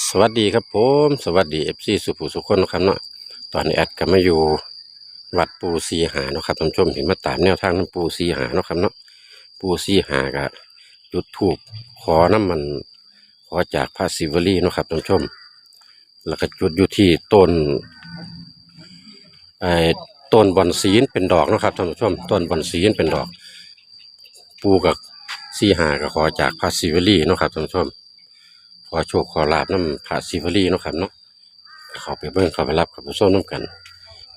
สวัสดีครับผมสวัสดีเอฟซีสุภูสุคนนะครับเนาะตอนนี้แอดก็มาอยู่วัดปูซีหาเนาะครับท่านผู้ชมถึงมาตามแนวทางน้ำปูซีหาเนาะครับเนาะปูซีหาก็จุดถูกขอน้ำมันขอจากพระศิวลีเนาะครับท่านผู้ชม แล้วก็จุดอยู่ที่ต้นไอ้ต้นบอนสีนเป็นดอกเนาะครับท่านผู้ชมต้นบอนสีนเป็นดอก ปูกับซีหาก็ขอจากพระศิวลีเนาะครับท่านผู้ชม อโชคขอลาบน้ำผาศิวลีเนาะครับเนาะเข้าไปเบิ่งเข้าไปรับกับผู้ชมน้ำกัน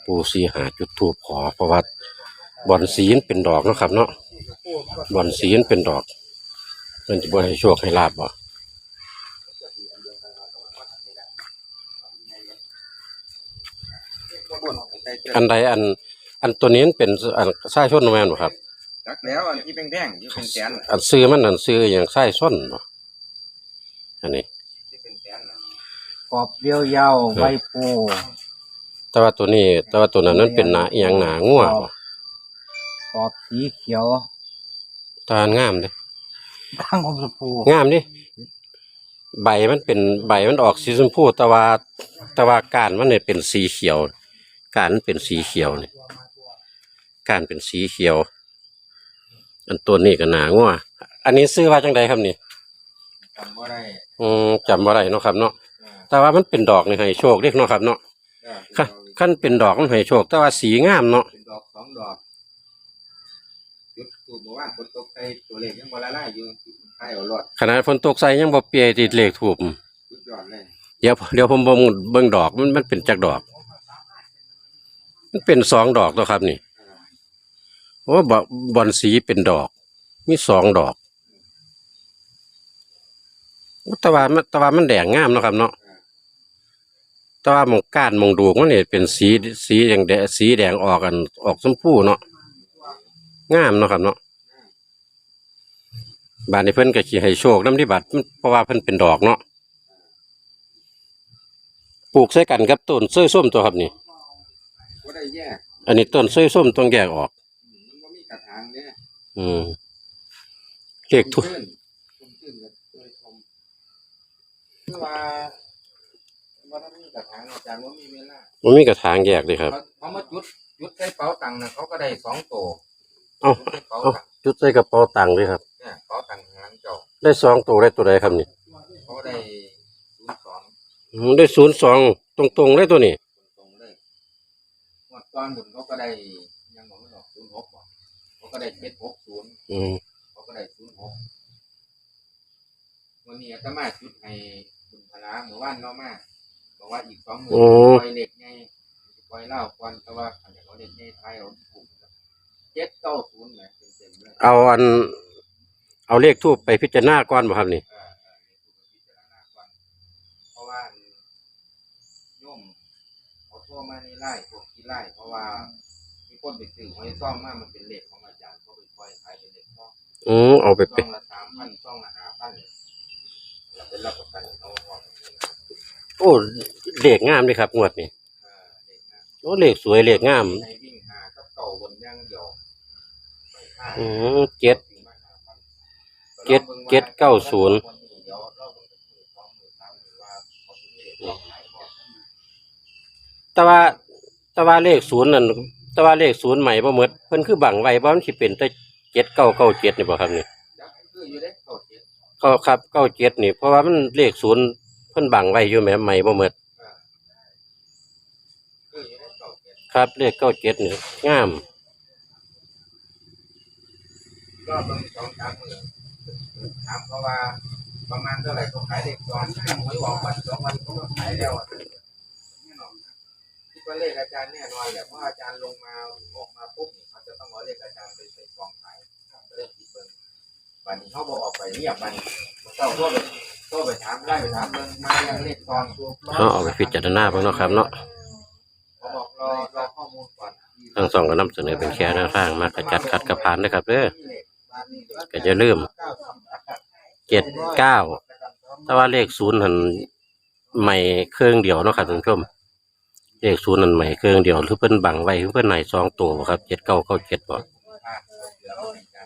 ปูสีหาจุดทูบขอเพราะว่าบอนสีนเป็นดอกเนาะครับ เนาะบอนสีนเป็นดอกเพิ่นจะบ่ให้โชคให้ลาบบ่อันใดอัน อันตัวนี้มันเป็นอันสายชนแม่นบ่ครับรักแล้วอันที่แพงๆที่เป็นแสนน่ะอันซื้อมันอันซื้ออย่างสายชนบ่อันนี้ที่ เป็นแสนน่ะกรอบเรียวยาวใบโพแต่ว่าตัวนี้แต่ว่าตัวนั้นนั้นเป็นหนาอหย่างหนางัวบ่กรอบสีเขียวตาลงามเด้ตั้งอมชมพูงามดิใบมันเป็นใบมันออกสีชมพูแต่ว่าแต่ว่าก้านมันเนี่ยเป็นสีเขียวก้านมันเป็นสีเขียวนี่ก้านเป็นสีเขียว อันตัวนี้ก็หนางัวอันนี้ซื้อว่าจังใดครับนี่ จำว่าได้อืมจำบ่ได้เนาะครับเนาะอ่าแต่ว่ามันเป็นดอกนี่ให้โชคเด็กเนาะครับเนาะอ่าคันคันเป็นดอกมันให้โชค แต่ว่าสีงามเนาะเป็นดอกสองดอกจุดถูกบอกว่าฝนตกใส่ตัวเลขยังบ่ละลายอยู่ใช่เอารอดขนาดฝนตกใส่ยังบ่เปียติดเลขถูกสุดยอดเลยเดี๋ยวเดี๋ยวผมเบิ่งเบิ่งดอกมันมันเป็นจักดอก มันเป็นสองดอกตัวครับนี่ อ่าโอ้บอบอนสีเป็นดอก มีสองดอกโอ้แตะวันตะวันมันแดงงามเนาะครับเนาะแตะวันมองก้านมองดูกมันเนี่ยเป็นสีสีแดงแดงสีแดงออกกันออกชมพูเนาะงามเนาะครับเนาะบานในเพิ่นก็ขี่ให้โชคน้ำที่บัตรมันเพราะว่าเพิ่นเป็นดอกเนาะปลูกใส่กันกับต้นเสื้อส้มตัวครับนี่บ่ได้แยกอันนี้ต้นเสื้อส้มต้องแยกออกอืมมันบ่มีกระถางเนี่ยอืมเลขทุขึ้นขึ้นขึ้นกับตัวชมคือ ว่าว่าถ้ามีกระถางอาจารย์ว่ามีเวลามันมีกระถางแยกเลยครับ เขาเขามาจุดจุดใส่เป๋าตังค์นะเขาก็ได้สองตัวเอ้า จุดใส่เป๋าเอ้าตังค์จุดใส่กระเป๋าตังค์เลยครับ เนี่ยเป๋าตังค์ทางเจ้าได้สองตัวได้ตัวใดครับนี่เขาได้ศูนย์สองอืมได้ศูนย์สองตรงตรงๆได้ตัวนี้ตรงๆเลยหมดตอนบุญเขาก็ได้ยังบอกไม่หรอกศูนย์หกว่ะเขาก็ได้เจ็ดหกศูนย์อืมเขาก็ได้ศูนย์หกวันนี้อาตมาจุดให้ บุญพลาเมื่อวานเนาะมาบอกว่าอีกสองหมื่นปล่อยเหล็กไงปล่อยเหล้าควันแต่ว่าอันนี้เขาเด็กไงไทยเอาถูกเจ็ดเก้าศูนย์เลยเต็มๆเลยเอาอัน เอาเลขทูบไปพิจารณาก่อนบ่ครับนี่ เออเออในผู้พิจารณาก่อนเพราะว่าโยมเขาโทรมาในไล่พวกที่ไล่เพราะว่ามีคนไปซื้อหวยซ่องมามันเป็นเลขของอาจารย์เขาไปปล่อยขายเป็นเลขซ่องอืมเอาไปซ่เป็อนงละสามพันซ่องละห้าพันแล้ว เป็นรับประกันเขาว่าเป็นเลขโอ้เลขงามเลยครับงวดนี้เออเลขนะโอ้เลขสวยเลขงามในวิ่งหากับเก่าบนย่างเดียวไม่พลาดอืมเจ็ดเจ็ดเจ็ดเก้าศูนย์ เดี๋ยวเราเบิ่งสักหมื่นสองหมื่นสามหมื่นว่าเขาสิมีเลขซ่องหลายบ่แต่ว่าแต่ว่าเลขศูนย์นั่นแต่ว่าเลขศูนย์ใหม่บ่หมดเพิ่นคือบังไว้บ่มันสิเป็นแต่เจ็ดเก้าเก้าเจ็ดนี่บ่ครับนี่ยักษ์คืออยู่เด้เก้าเจ็ด ก็ครับเก้าเจ็ดนี่ เพราะว่ามันเลขศูนย์เพิ่นบังไว้อยู่แหมใหม่บ่หมดคืออยู่ได้เก่าเก็บครับเลขเก้าเจ็ดนี่งาม รอบละสองสามหมื่นถามเขาว่าประมาณเท่าไหร่เขาขายเด็กตอนหวยออกวันสองวันเขาก็ขายแล้วอะแน่นอนนะคิดว่าเลขอาจารย์แน่นอนแหละเพราะอาจารย์ลงมาออกมาปุ๊บเนี่ยเขาจะต้องเอาเลขอาจารย์ไปใส่กองขายเลขติดเบิ้ง วันนี้เขาบอกออกไปเงียบวันเจ้าทั่วไปทั่วไปถามไล่ไปถามเบิ้งมายังเลขตอนเอาเอาไปพิจารณาเบิ่งเนาะครับเนาะเขาบอกรอรอข้อมูลก่อนทั้งสองก็นำเสนอเป็นแค่แนวทางมากระจัดขัดกระพานนะครับเด้อก็จะลืมเจ็ดเก้าแต่ว่าเลขศูนย์หันใหม่เครื่องเดียวเนาะครับท่านผู้ชมเลขศูนย์หันใหม่เครื่องเดียวหรือเพิ่นบังไว้หรือเพิ่นไหนสองตัวบ่ครับเจ็ดเก้าเก้าเจ็ดบ่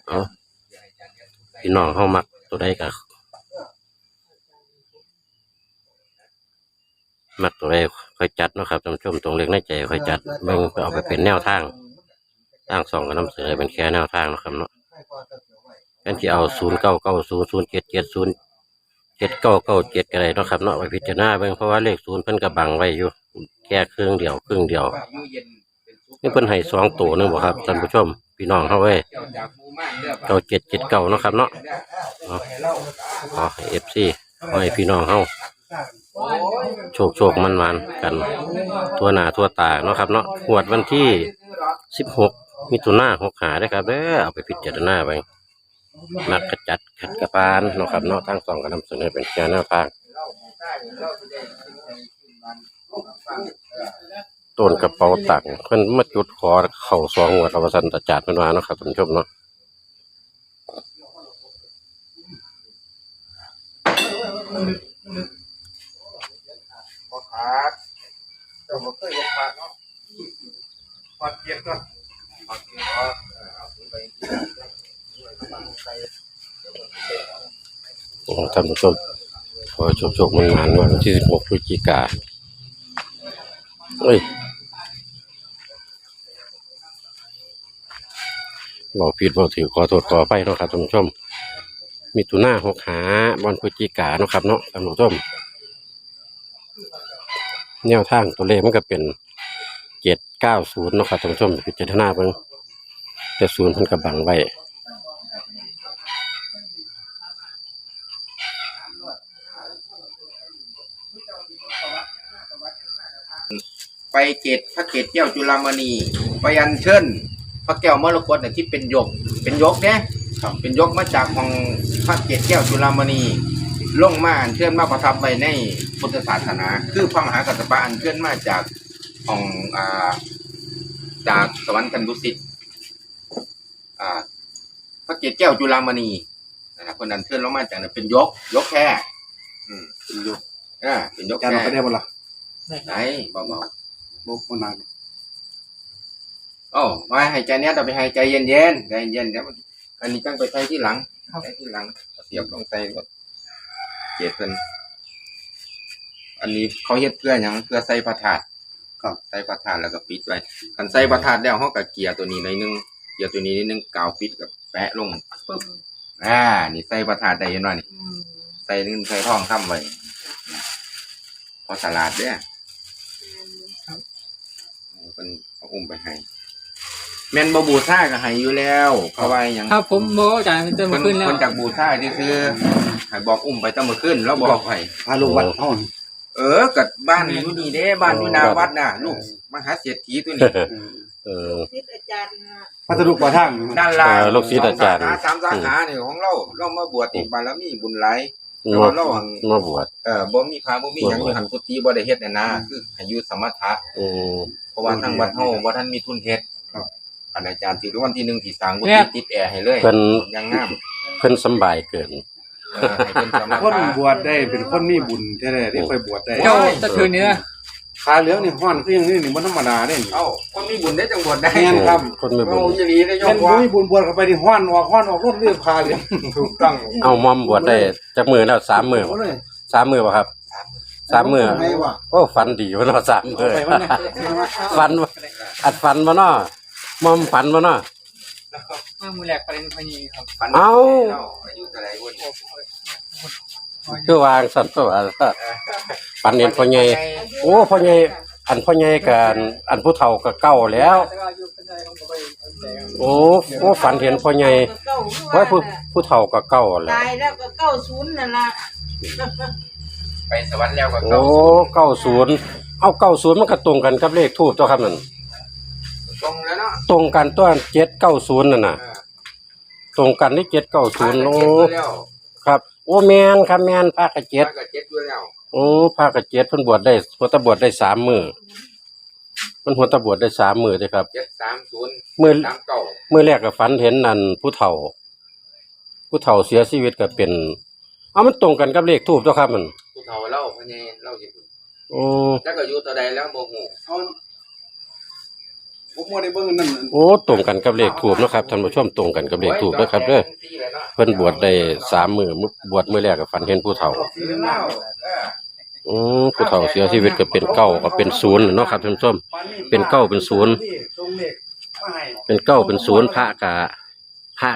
เอา พี่น้องเฮามักตัวใดก็มักตัวใดค่อยจัดเนาะครับท่านผู้ชมตรงเล็กในใจค่อยจัดเบิ่งเพื่อเอาไปเป็นแนวทางทางสองก็นำเสนอเป็นแค่แนวทางเนาะครับเนาะกันที่เอาศูนย์เก้าเก้าศูนย์ศูนย์เจ็ดเจ็ดศูนย์เจ็ดเก้าเก้าเจ็ดอะไรเนาะครับเนาะไปพิจารณาเบิ่งเพราะว่าเลขศูนย์เพิ่นก็บังไว้อยู่แค่ครึ่งเดียวครึ่งเดียวว่าอยู่เย็นเป็นสุขนี่เพิ่นให้สองตัวหนึงบ่ครับท่านผู้ชม พี่น้องเฮาเว้ยเจ้าจากหมู่ม่านเด้อเก้าเจ็ดเจ็ดเก้าเนาะครับเนาะเอาให้เราขอเอฟซีขอให้พี่น้องเฮาโอ้ยโชคโชคมันมันกัน ทั่วหน้าทั่วตาเนาะครับเนาะหวดวันที่สิบหกมิถุนาหกหาได้ครับเด้อเอาไปพิจารณาไปมักกระจัดขัดกระปานเนาะครับเนาะทั้งสองก็นำเสนอเป็นแค่แนวทางเราได้เราจะได้ขึ้นไปขึ้นมันฟังเต้นกระเป๋าตังค์เพิ่นมาจุดขอเข่าสองหัวดอวสันตจัดเพิ่นว่าเนาะครับท่านผู้ชมเนาะบ่ขาดเจ้าบ่เคยเห็นขาดเนาะพอดเกียรก่อนพอดเกียรก่อนเอาขึ้นไปใส่โอ้ท่านผู้ชมขอโชคโชคมันมันวันที่สิบหกพฤศจิกาเอ้ย บอกผิดบอกถือขอโทษขอไปเนาะครับท่านผู้ชมมิถุนาหกหาวันพฤศจิกาเนาะครับเนาะท่านผู้ชมแนวทางตัวเลขมันก็เป็นเจ็ดเก้าศูนย์เนาะครับท่านผู้ชมพิจารณาเบิ่งแต่ศูนย์เพิ่นก็บังไว้ไปเกตพระเกตแก้วจุฬามณีไปอัญเชิญ พระแก้วมรกตเนี่ยที่เป็นหยก เป็นหยกเนี่ยเป็นหยกมาจากของพระเกตแก้วจุฬามณีลงมาอัญเชิญมาประทับไว้ในพุทธศาสนา คือพระมหากัสสปะอัญเชิญมาจากของอ่าจากสวรรค์กันดุสิตอ่าพระเกตแก้วจุฬามณีนะครับคนอัญเชิญลงมาจากนั้นเป็นหยกหยกแค่อืมเป็นหยกอ่าเป็นหยกจานแค่เราไปได้บ่ล่ะไหนเบาๆ บ่บ่นาน โอ้มาให้ใจเนี้ยเราไปให้ใจเย็นเย็นๆใจเย็นๆเดี๋ยวมันอันนี้ตั้งไปใช้ที่หลังใช้ที่หลังเสียบลงใส่รถเจ็ดเป็นอันนี้เขาเฮ็ดเพื่อหยังเพื่อใส่ประถาดครับใส่ประถาดแล้วก็ปิดไว้กันใส่ประถาดแล้วเขากับเกียร์ตัวนี้หน่อยหนึงเกียร์ตัวนี้นิดนึงกาวปิดกับแปะลงปึ๊บอ่า นี่ใส่ประถาดได้ยังไงนี่ใส่เงินใส่ทองทำไว้พอสลัดเด้อเป็นเอาอุ้มไปให้ แม่นบ่บูชาก็ให้อยู่แล้วเพราะว่าหยังครับผมโมอาจารย์จะเพิ่มานขึ้นแล้วเพิ่นจากบูชานี่คือให้บอกอุ้มไปตั้งมื้อคืนแล้วบอกให้พาลูกวัดเฮาเออกับ้านอยู่นี่เด้บ้านอยู่หนาวัดน่ะลูกมหาเศรษฐีตัวนี้เออ ทิศอาจารย์นะพัทลุกกว่าทางด้านล่างเออลูกศิษย์อาจารย์สขสามสาขานี่ของเราเรามาบวชอีกบารมีบุญหลายแต่มาว่าเราหังมาบวช เออบ่มีพระบ่มีหยังอยู่หันกุฏิบ่ได้เฮ็ดน่ะนะคือให้อยู่สมถะอืมเพราะว่าทางวัดเฮาบ่ทันมีทุนเฮ็ดครับ อันอาจารย์สิรู้วันที่หนึ่งที่สร้างกุเนี่ฏิยติดแอร์ให้เลยเพิ่นยังงามเพิ่นสำบายเกินเออให้เป็นสมคนถะบวชได้เป็นคนมีบุญแท้ๆที่ค่อยบวชได้เจ้าตะคืนนี้นะขาเหลืองนี่ฮ้อนคืออย่างนี้นี่บ่ธรรมดาเด้เอ้าคนมีบุญได้จังบวชได้แม่นครับ คนไม่บุโอ้ญยอีหลีได้ยเป็กนบ่ว่ามีบุญบวชเข้าไปนี่ฮ้อนออกฮ้อนออกรถเรื่องขาเหลืองถูกต้องเอามอมบวชได้จักมือแล้วสามมือบ่เลยสามมือป่ะครับสามมือไงวะโอ้ฝันดีวะเนาะสามมืเอาอไปวันนี้ฝันบ่อัดฝันบ่เนาะ มอมฝันบ่เนาะมามือแหลกประเด็นพอดีครับฝันเอ้า อายุเท่าไหร่บุญคือวางสันตัวฝันเห็นพ่อใหญ่โอ้พ่อใหญ่อันพ่อใหญ่กันอันผู้เฒ่าก็เก่าแล้วโอ้โอ้ฝันเห็นพ่อใหญ่เก้าว่าผู้ผู้เฒ่าก็เก่าแล้วตายแล้วก็เก้าศูนย์นั่นละไปสวรรค์แล้วก็โอ้เก้าศูนย์เอาเก้าศูนย์มันก็ตรงกันกับเลขทูบตัวครับนั่น ตรงแล้วเนาะ ตรงกันตัวเจ็ดเก้าศูนย์นั่นน่ะเออตรงกันนี่เจ็ดเก้าศูนย์พระโอ้ก็เจ็ดอยู่แล้วครับ โอ้แมนครับแมนพระกระเจ็ดพระก็เจ็ดอยู่แล้วโอ้พระกระเจ็ดเพิ่นบวชได้หัวตะบวชได้สามมือมันหัวตะบวชได้สามมือเลยครับเจ็ดสามศูนย์มือสามเก้ามือแรกก็ฝันเห็นนั่นผู้เฒ่า ผู้เฒ่าเสียชีวิตก็เป็นเอามันตรงกันกับเลขทูบตัวครับมันผู้เฒ่าเล่าพะเนเล่าอยู่โอ้จักอายุเท่าใดแล้วโมโหเอา ผมบ่ได้เบิ่งนั่นโอ้ตรงกันกับเลขทูบนาะครับท่านผู้ชมตรงกันกับเลขทูบนะครับเด้อเพิ่นบวชได้สามมือบวชมือแรกก็ฝันเห็นผู้เฒ่าอืมผู้เฒ่าเสียชีวิตก็เป็นเก้าก็เป็นศูนย์เนาะครับท่านผู้ชมเป็นเก้าเป็นศูนย์เป็นเก้าเป็นศูนย์พระกะพระ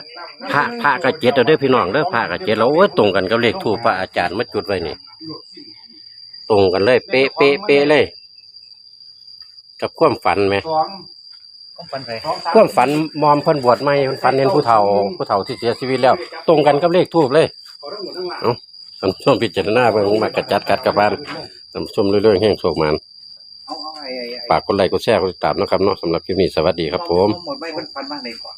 พระพระกะเจ็ดเอาเด้อพี่น้องเด้อพระกะเจ็ดแล้วโอ้ยตรงกันกับเลขทูปพระอาจารย์มาจุดไว้นี่ตรงกันเลย เป๊ะเป๊ะเป๊ะเลย กับความฝันไหมสอง ต้องฟันไปสองสามความฝันมอมเพิ่นบวชใหม่เพิ่นฝันเห็นผู้เฒ่าผู้เฒ่าที่เสียชีวิตแล้ว ตรงกันกับเลขทูปเลยเขาทั้งหมดทั้งหลังเอ้าท่านผู้ชมพิจารณาเบิ่งมากระจัดกัดกับบ้านท่านผู้ชมเรื่อยๆแห่งโชคมันเอาเอาไอ้ไอ้ไอ้ฝากกดไลค์กดแชร์กดติดตามนะครับเนาะสำหรับคลิปนี้สวัสดีครับผมหมดไม่เพิ่นฟันมากเลยก่อน